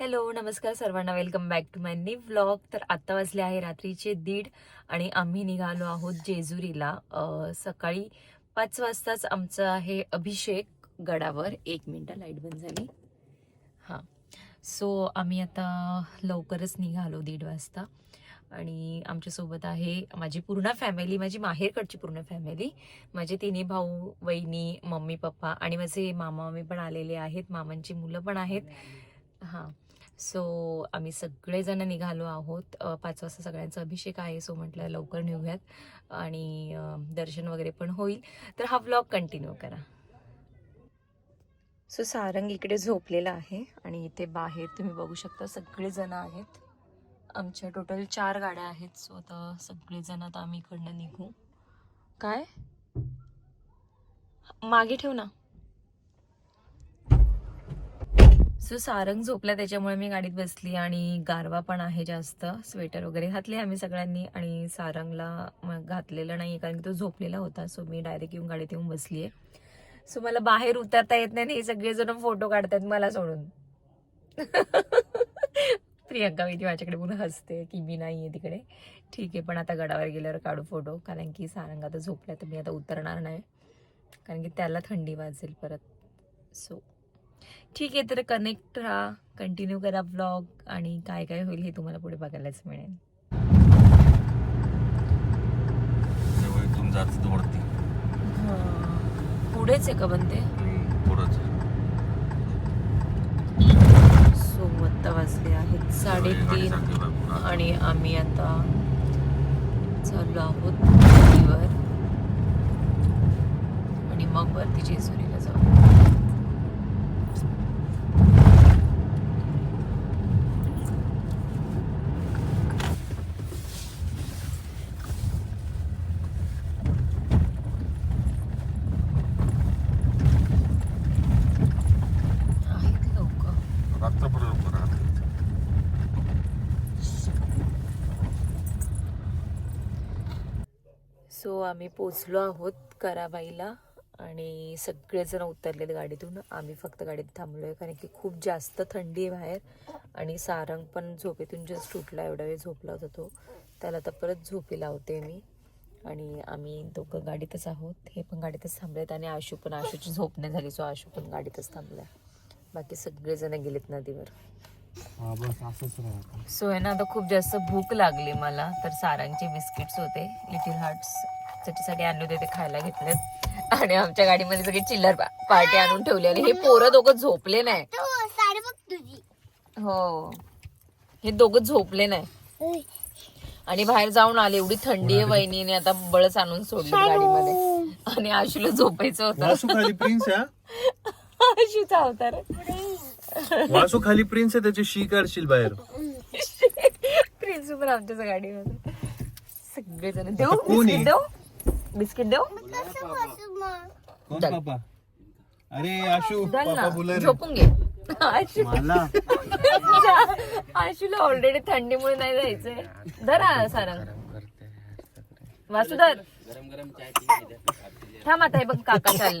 Hello नमस्कार सर्वांना. Welcome back to my new vlog तर आत्ता वाजले आहे रात्रीचे दीड आणि आम्ही निघालो आहोत जेजुरीला. सकाळी पाच वाजताच आमचा आहे अभिषेक गडावर. एक मिनटं लाइट बंद झाली. हां. सो आम्ही आता लवकरच निघालो दीड वाजता. आणि आमच्यासोबत आहे माझी पूर्ण फॅमिली माझी माहेरकडची पूर्ण फॅमिली माझे तिन्ही भाऊ वहिनी मम्मी पप्पा आणि माझे मामा मम्मी पण आलेले आहेत. मामांची मुलं पण आहेत. हां. सो आम्ही सगळेजण निघालो आहोत. पाच वाजता सगळ्यांचा अभिषेक आहे सो म्हटलं लवकर निघूयात. आणि दर्शन वगैरे पण होईल. तर हा व्लॉग कंटिन्यू करा. सो सारंग इकडे झोपलेला आहे आणि इथे बाहेर तुम्ही बघू शकता सगळेजण आहेत. आमच्या टोटल चार गाड्या आहेत. सो आता सगळेजण आता आम्ही इकडनं निघू. काय? मागे ठेव ना. सो सारंग झोपला त्याच्यामुळे मी गाडीत बसली आणि गारवा पण आहे जास्त. स्वेटर वगैरे घातले आम्ही सगळ्यांनी आणि सारंगला मग घातलेलं नाही कारण की तो झोपलेला होता सो मी डायरेक्ट येऊन गाडीत येऊन बसली आहे सो मला बाहेर उतरता येत नाही हे सगळेजण फोटो काढतात मला सोडून. प्रियंका मी ती माझ्याकडे म्हणून हसते की मी नाही आहे तिकडे. ठीक आहे पण आता गडावर गेल्यावर काढू फोटो कारण की सारंग आता झोपला तर मी आता उतरणार नाही. कारण की त्याला थंडी वाजेल परत. सो ठीक आहे तर कनेक्ट राहा. कंटिन्यू करा ब्लॉग आणि काय काय होईल हे तुम्हाला पुढे बघायलाच मिळेल. पुढेच आहे का बनते सो आत्ता वाजले आहेत साडेतीन आणि आम्ही आता चाललो आहोत आणि मग वरती जेजुरीला जाऊ आहेत लोक रात्रभर राहत सो आम्ही पोचलो आहोत कराबाईला आणि सगळेजण उतरलेत गाडीतून. आम्ही फक्त गाडीत थांबलो आहे कारण की खूप जास्त थंडी आहे बाहेर आणि सारंग पण झोपेतून जस्ट उठला एवढा वेळ झोपला होता तो. त्याला तर परत झोपी लावते मी. आणि आम्ही दोघं गाडीतच आहोत. हे पण गाडीतच थांबलेत आणि आशू पण आशूची झोप नाही झाली सो आशू पण गाडीतच थांबला बाकी सगळेजण गेलेत नदीवर. हा सो आहे ना आता खूप जास्त भूक लागली मला तर सारंगचे बिस्किट्स होते लिटिल हार्ट्स त्याच्यासाठी आणले होते ते खायला घेतलेत. आणि आमच्या गाडीमध्ये सगळे चिल्लर पार्टी आणून ठेवली आणि हे पोरं दोघं झोपले नाही. साडी बघ तुझी. हो. हे दोघं झोपले नाही. आणि बाहेर जाऊन आले एवढी थंडी आहे वहिनीने आता बळच आणून सोडली गाडीमध्ये. आणि आशूला झोपायचं होतं. आशूचा अवतार वासू खाली प्रिन्स आहे त्याची शी काढशील बाहेर. प्रिन्स पण आमच्याच गाडीमध्ये सगळेजण. देऊ? आता कोण आहे? बिस्किट देऊ? बिस्किट देऊ? कोण. पापा? अरे आशू पापा ना. बोला रे झोपून घे. आशू. मला? आशूला ऑलरेडी थंडीमुळे नाही जायचंय. धरा सारंग वासुधर थांब आता हे बघ काका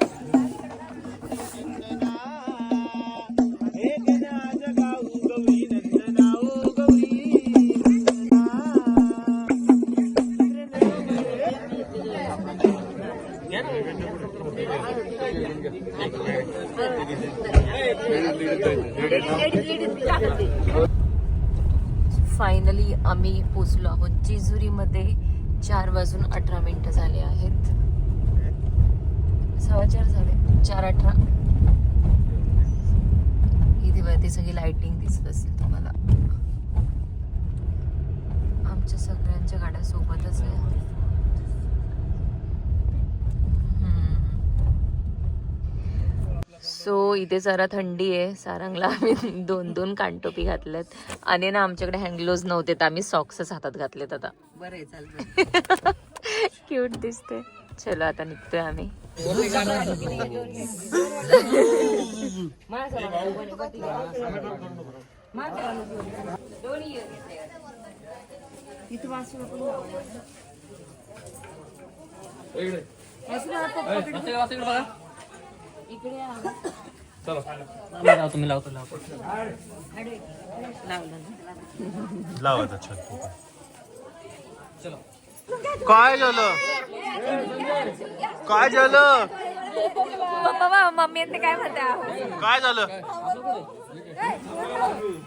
आम्ही पोचलो आहोत. जेजुरीमध्ये चार वाजून अठरा मिनटं झाले आहेत. सव्वा चार झाले. चार अठरा. इथे वरती सगळी लाइटिंग दिसत असेल तुम्हाला. आमच्या सगळ्यांच्या गाड्या सोबतच आहे. सो इथे जरा थंडी आहे. सारंगला आम्ही दोन दोन कानटोपी घातल्यात. आणि ना आमच्याकडे हँडग्लोव्ज नव्हते तर आम्ही सॉक्सच हातात घातलेत आता. बरं चालतं क्यूट दिसते चलो आता निघतोय आम्ही. तुम्ही लावतो लावतो लावायचा छत काय झालं? काय झालं? पप्पा मम्मी ते काय म्हणता? काय झालं?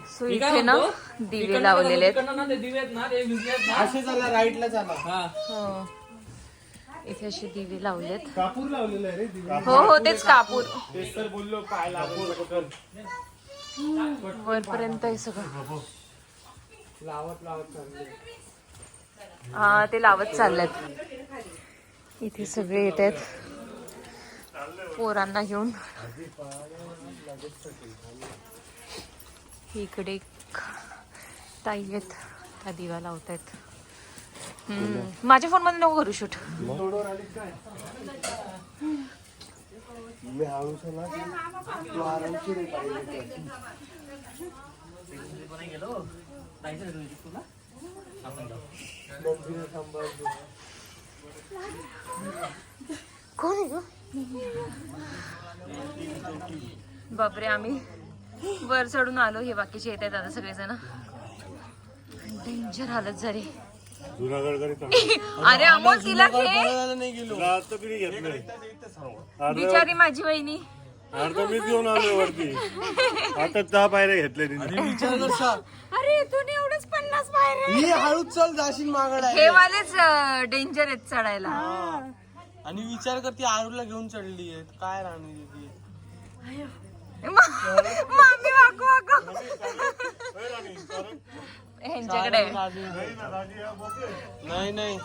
सो इथे ना दिवे लावलेले आहेत. असे चला राईटला हो. इथे असे दिवे लावलेत. कापूर लावलेला आहे रे दिवा. हो हो तेच कापूर. तेच तर बोललो काय वरपर्यंत आहे सगळं. लावत लावत चालले. हा ते लावत चाललेत. इथे सगळे येत आहेत. पोरांना घेऊन. इकडे ताई आहेत. त्या दिवा लावत आहेत माझ्या फोनमध्ये नको करू शूट. कोण बापरे आम्ही वर चढून आलो. हे बाकीचे येत आहेत आता सगळेजण. डेंजर हालत झाली. अरे अमोल तिला घे. नाही गेलो. बिचारी माझी वहिनी. अर्धा मीच घेऊन आलोय वरती. आता दहा पायऱ्या घेतल्या तिने. विचार कर सा. अरे तू एवढंच पन्नास बाहेर ही हळूच चल जाशील मागड हे आहे वालेच डेंजर आहेत चढायला. आणि विचार कर ती आरूला घेऊन चढली आहे. काय राहणी दिदी मामी वाकू वाकू. ह्यांच्याकडे नाही नाही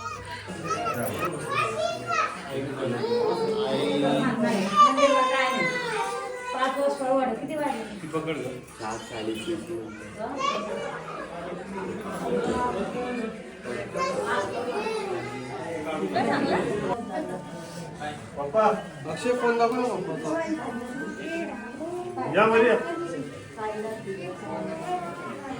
अक्षय फोन दाखव ना पप्पा. या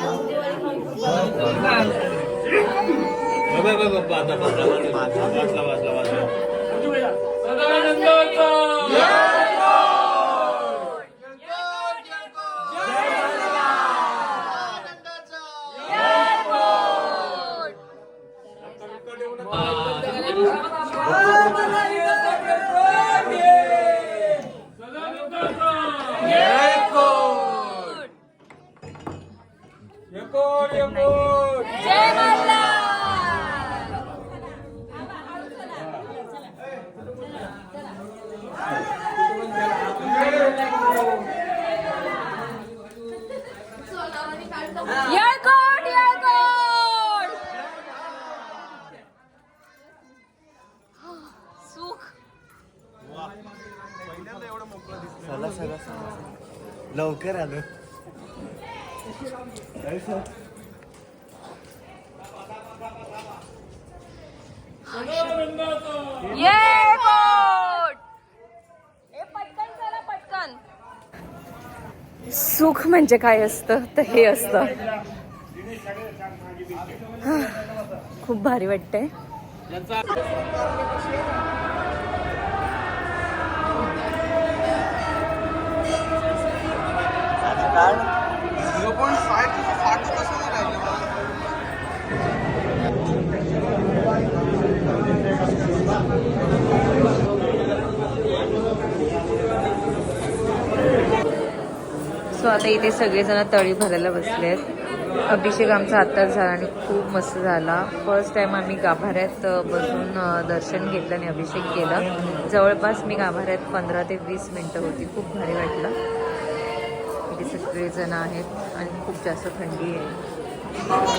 दाखवतोय आपण वाचला वाचला वाचला लवकर आलो येळकोट ए पटकन चला पटकन. सुख म्हणजे काय असतं? तर हे असतं. खूप भारी वाटतंय. झिरो पॉईंट फाईव्ह टू फाट कसं नाही सो आता इथे सगळेजण तळी भरायला बसले आहेत. अभिषेक आमचा आत्ताच झाला आणि खूप मस्त झाला. फर्स्ट टाईम आम्ही गाभाऱ्यात बसून दर्शन घेतलं आणि अभिषेक केला. जवळपास मी गाभाऱ्यात पंधरा ते वीस मिनटं होती. खूप भारी वाटलं. सगळेजण आहेत आणि खूप जास्त थंडी आहे.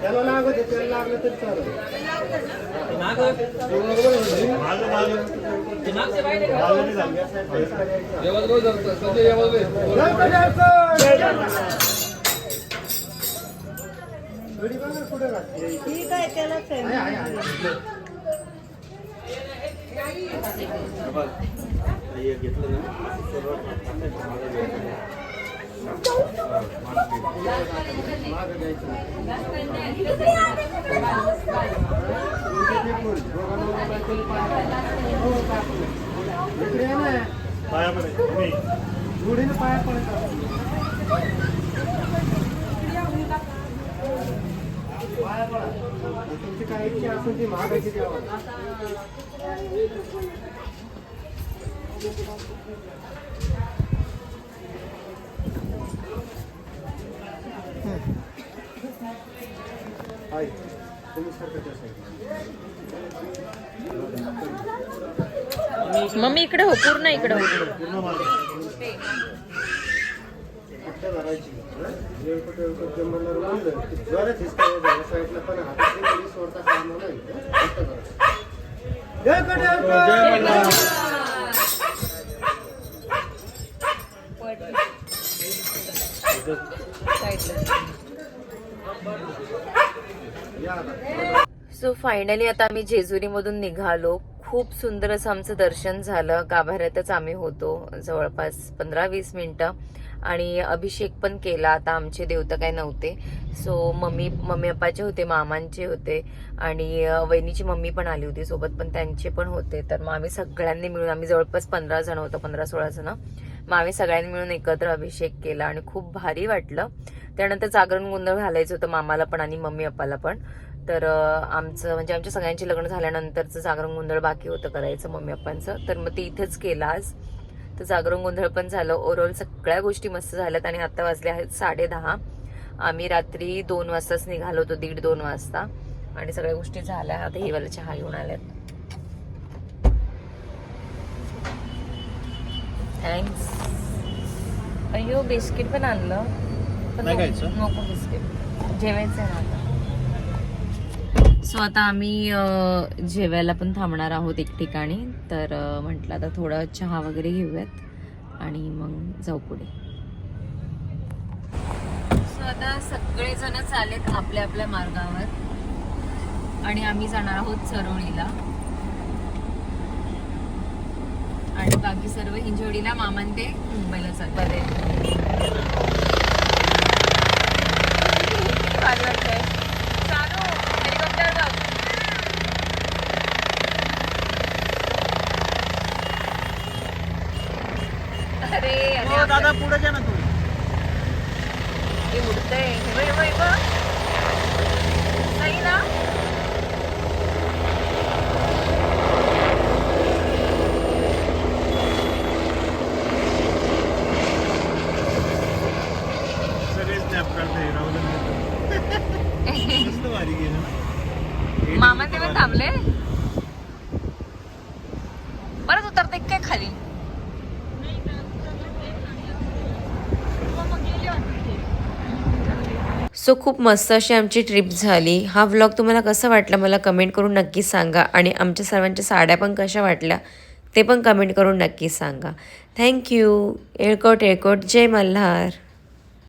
त्याला लागत आहे, त्याला लागलं तरी चालेल. ठीक आहे त्यालाच आहे ना. पाया पडायचं मी जोडीने पाया पडायचं तुमची काय इच्छा असेल ती मागायची द्यावं मम्मी इकडे हो पूर्ण इकडे हो. सो फायनली आता आम्ही जेजुरीमधून निघालो. खूप सुंदर असं आमचं दर्शन झालं. गाभाऱ्यातच आम्ही होतो जवळपास पंधरा वीस मिनटं. आणि अभिषेक पण केला. आता आमचे देवता काय नव्हते. सो मम्मी मम्मी अप्पाचे होते मामांचे होते. आणि वहिनीची मम्मी पण आली होती सोबत पण त्यांचे पण होते. तर मग आम्ही सगळ्यांनी मिळून आम्ही जवळपास पंधरा जण होतो पंधरा सोळा जण. मग आम्ही सगळ्यांनी मिळून एकत्र अभिषेक केला आणि खूप भारी वाटलं. त्यानंतर जागरण गोंधळ घालायचं होतं मामाला पण आणि मम्मी अप्पाला पण. तर आमचं म्हणजे आमच्या सगळ्यांची लग्न झाल्यानंतरचं जागरण गोंधळ बाकी होतं करायचं मम्मी पप्पांचं. तर मग ते इथेच केलं आज. तर जागरण गोंधळ पण झालं. ओव्हरऑल सगळ्या गोष्टी मस्त झाल्यात आणि आता वाजले आहेत साडे दहा. आम्ही रात्री दोन वाजताच निघालो होतो दीड दोन वाजता. आणि सगळ्या गोष्टी झाल्या. आता ही वाला चहा घेऊन आल्यात. थँक्स अय्यो बिस्किट पण आणलं. पण नको- बिस्किट. जेवायचं आहे ना सो आता आम्ही जेवायला पण थांबणार आहोत एक ठिकाणी. तर म्हटलं आता थोडं चहा वगैरे घेऊयात आणि मग जाऊ पुढे. सो आता सगळेजण चालेत आपल्या आपल्या मार्गावर. आणि आम्ही जाणार आहोत चरोळीला आणि बाकी सर्व हिंजवडीला मामान ते मुंबईला चालतात भारी वाटतंय. चालू हेलिकॉप्टर बघ अरे अरे हो दादा पुढे जा ना तू हे उडतंय. हे बघ. नाही ना? मामा ते पण थांबले परत उतरते काय खाली सो खूप मस्त अशी आमची ट्रिप झाली. हा व्लॉग तुम्हाला कसा वाटला मला कमेंट करून नक्की सांगा. आणि आमच्या सर्वांच्या साड्या पण कशा वाटल्या ते पण कमेंट करून नक्की सांगा. थँक्यू एळकोट येळकोट. जय मल्हार.